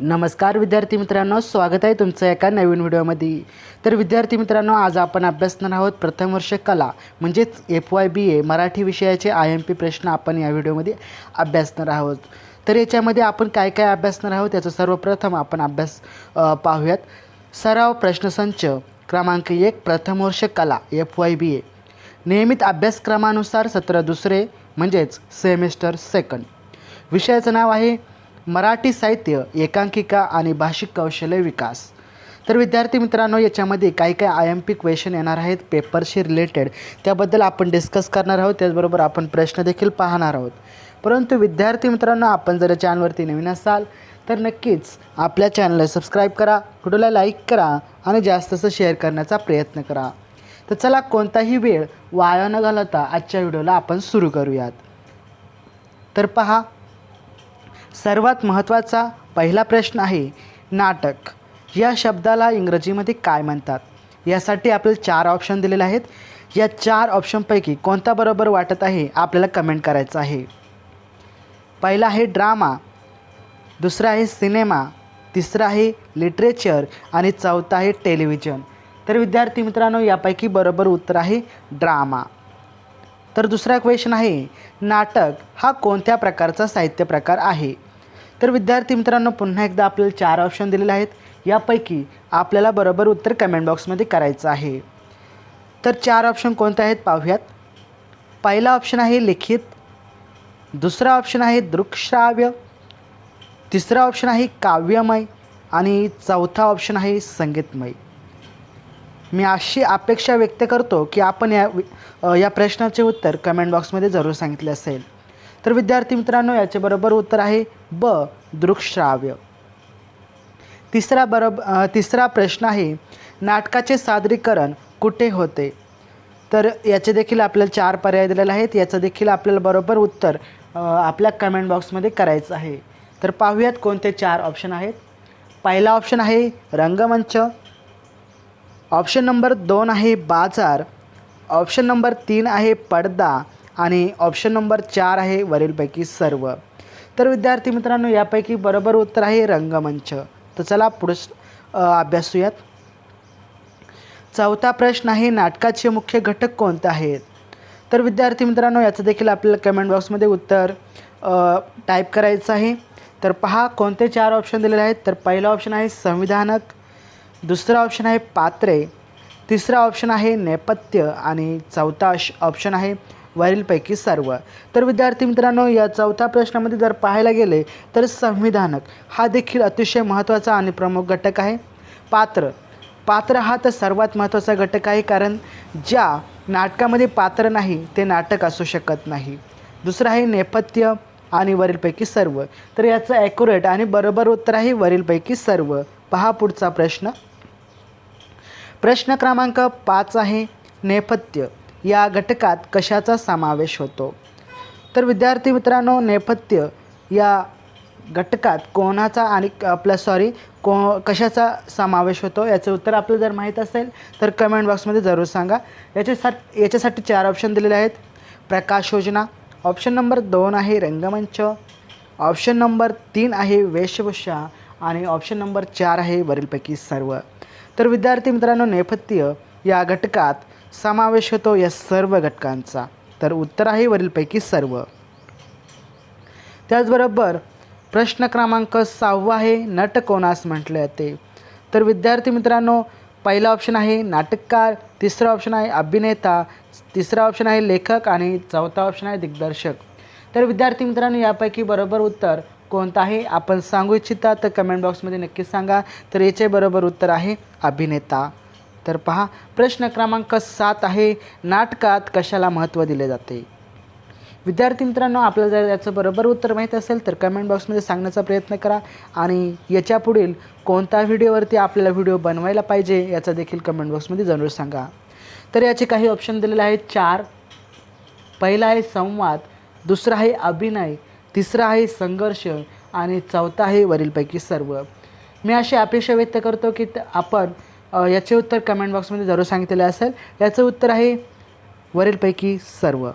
नमस्कार विद्यार्थी मित्रांनो स्वागत आहे तुमचं एका नवीन व्हिडिओमध्ये. तर विद्यार्थी मित्रांनो आज आपण अभ्यासणार आहोत प्रथम वर्ष कला म्हणजेच F Y B A Marathi विषयाचे आय एम पी प्रश्न आपण या व्हिडिओमध्ये अभ्यासणार आहोत. तर याच्यामध्ये आपण काय काय अभ्यासणार आहोत याचा सर्वप्रथम आपण अभ्यास पाहूयात. सराव प्रश्नसंच क्रमांक एक प्रथम वर्ष कला एफ वाय बी ए नियमित अभ्यासक्रमानुसार सत्र दुसरे म्हणजेच सेमिस्टर सेकंड विषयाचं नाव आहे मराठी साहित्य एकांकिका आणि भाषिक कौशल्य विकास. तर विद्यार्थी मित्रांनो याच्यामध्ये काही काही आय एम पी क्वेश्चन येणार आहेत पेपरशी रिलेटेड त्याबद्दल आपण डिस्कस करणार आहोत त्याचबरोबर आपण प्रश्न देखील पाहणार आहोत. परंतु विद्यार्थी मित्रांनो आपण जर चॅनलवरती नवीन असाल तर नक्कीच आपल्या चॅनलला सबस्क्राईब करा व्हिडिओला लाईक करा आणि जास्तचं शेअर करण्याचा प्रयत्न करा. तर चला कोणताही वेळ वाया न घालवता आजच्या व्हिडिओला आपण सुरू करूयात. तर पहा सर्वात महत्त्वाचा पहिला प्रश्न आहे नाटक. या शब्दाला इंग्रजीमध्ये काय म्हणतात? यासाठी आपल्याला चार ऑप्शन दिलेले आहेत. या चार ऑप्शनपैकी कोणता बरोबर वाटत आहे? आपल्याला कमेंट करायचं आहे. पहिला आहे ड्रामा दुसरा आहे सिनेमा तिसरा आहे लिटरेचर आणि चौथा आहे टेलिव्हिजन तर विद्यार्थी मित्रांनो यापैकी बरोबर उत्तर आहे ड्रामा तर दुसरा क्वेश्चन आहे नाटक हा कोणत्या प्रकारचा साहित्य प्रकार आहे? तर विद्यार्थी मित्रांनो पुन्हा एकदा आपल्याला चार ऑप्शन दिलेले आहेत. यापैकी आपल्याला बरोबर उत्तर कमेंट बॉक्समध्ये करायचं आहे. तर चार ऑप्शन कोणते आहेत पाहूयात. पहिला ऑप्शन आहे लिखित. दुसरा ऑप्शन आहे दृकश्राव्य. तिसरा ऑप्शन आहे काव्यमय. आणि चौथा ऑप्शन आहे संगीतमय. मी अशी अपेक्षा व्यक्त करतो की आपण या या प्रश्नाचे उत्तर कमेंट बॉक्समध्ये जरूर सांगितले असेल. तर विद्यार्थी मित्रांनो याचे बरोबर उत्तर आहे ब दृकश्राव्य. तिसरा बरोब तिसरा प्रश्न आहे नाटकाचे सादरीकरण कुठे होते? तर याचे देखील आपल्याला चार पर्याय दिलेले आहेत याचं देखील आपल्याला बरोबर उत्तर आपल्या कमेंट बॉक्समध्ये करायचं आहे. तर पाहूयात कोणते चार ऑप्शन आहेत. पहिला ऑप्शन आहे रंगमंच. ऑप्शन नंबर दोन आहे बाजार. ऑप्शन नंबर तीन आहे पडदा. आणि ऑप्शन नंबर चार आहे वरीलपैकी सर्व. तर विद्यार्थी मित्रांनो यापैकी बरोबर उत्तर आहे रंगमंच. तर चला पुढे अभ्यासूयात. चौथा प्रश्न आहे नाटकाचे मुख्य घटक कोणते आहेत? तर विद्यार्थी मित्रांनो याचं देखील आपल्याला कमेंट बॉक्समध्ये उत्तर टाईप करायचं आहे. तर पहा कोणते चार ऑप्शन दिलेले आहेत? तर पहिला ऑप्शन आहे संविधानक. दुसरा ऑप्शन आहे पात्रे. तिसरा ऑप्शन आहे नेपथ्य. आणि चौथा ऑप्शन आहे वरीलपैकी सर्व. तर विद्यार्थी मित्रांनो या चौथ्या प्रश्नामध्ये जर पाहायला गेले तर संविधानक हा देखील अतिशय महत्त्वाचा आणि प्रमुख घटक आहे. पात्र. पात्र हा तर सर्वात महत्त्वाचा घटक आहे कारण ज्या नाटकामध्ये पात्र नाही ते नाटक असू शकत नाही. दुसरं आहे नेपथ्य आणि वरीलपैकी सर्व. तर याचं ॲक्युरेट आणि बरोबर उत्तर आहे वरीलपैकी सर्व. पहा पुढचा प्रश्न. प्रश्न क्रमांक पाच आहे नेपथ्य. या घटकात कशाचा समावेश होतो? तर विद्यार्थी मित्रांनो नेपथ्य या घटकात कोणाचा आणि आपला सॉरी को कशाचा समावेश होतो? याचं उत्तर आपलं जर माहीत असेल तर कमेंट बॉक्समध्ये जरूर सांगा. याच्यासाठी याच्यासाठी चार ऑप्शन दिलेले आहेत. प्रकाश योजना ऑप्शन नंबर दोन आहे रंगमंच ऑप्शन नंबर तीन आहे वेशभूषा आणि ऑप्शन नंबर चार आहे वरीलपैकी सर्व. तर विद्यार्थी मित्रांनो नेपथ्य या घटकात समावेश होतो या सर्व घटकांचा. तर उत्तर आहे वरीलपैकी सर्व. त्याचबरोबर प्रश्न क्रमांक सहावा आहे नट कोणास म्हटले जाते. तर विद्यार्थी मित्रांनो पहिला ऑप्शन आहे नाटककार तिसरा ऑप्शन आहे अभिनेता तिसरा ऑप्शन आहे लेखक आणि चौथा ऑप्शन आहे दिग्दर्शक. तर विद्यार्थी मित्रांनो यापैकी बरोबर उत्तर कोणतं आहे? आपण सांगू इच्छिता तर कमेंट बॉक्समध्ये नक्कीच सांगा. तर याचे बरोबर उत्तर आहे अभिनेता. तर पहा प्रश्न क्रमांक सात आहे नाटकात कशाला महत्त्व दिले जाते? विद्यार्थी मित्रांनो आपल्याला जर याचं बरोबर उत्तर माहीत असेल तर कमेंट बॉक्समध्ये सांगण्याचा प्रयत्न करा आणि याच्या पुढील कोणत्या व्हिडिओवरती आपल्याला व्हिडिओ बनवायला पाहिजे याचा देखील कमेंट बॉक्समध्ये जरूर सांगा. तर याचे काही ऑप्शन दिलेले आहेत. चार पहिला आहे संवाद दुसरा आहे अभिनय तिसरा आहे संघर्ष आणि चौथा आहे वरीलपैकी सर्व. मी अशी अपेक्षा व्यक्त करतो की आपण याचे उत्तर कमेंट बॉक्समध्ये जरूर सांगितलेले असेल. याचं उत्तर आहे वरीलपैकी सर्व.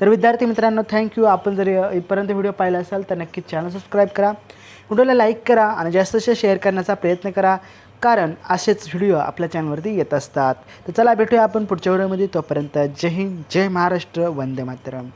तर विद्यार्थी मित्रांनो थँक्यू आपण जर इथपर्यंत व्हिडिओ पाहिला असाल तर नक्कीच चॅनल सबस्क्राईब करा. व्हिडिओला लाईक करा आणि जास्त जास्त शेअर करण्याचा प्रयत्न करा. कारण असेच व्हिडिओ आपल्या चॅनलवरती येत असतात. तर चला भेटूया आपण पुढच्या व्हिडिओमध्ये तोपर्यंत जय हिंद जय महाराष्ट्र वंदे मातरम.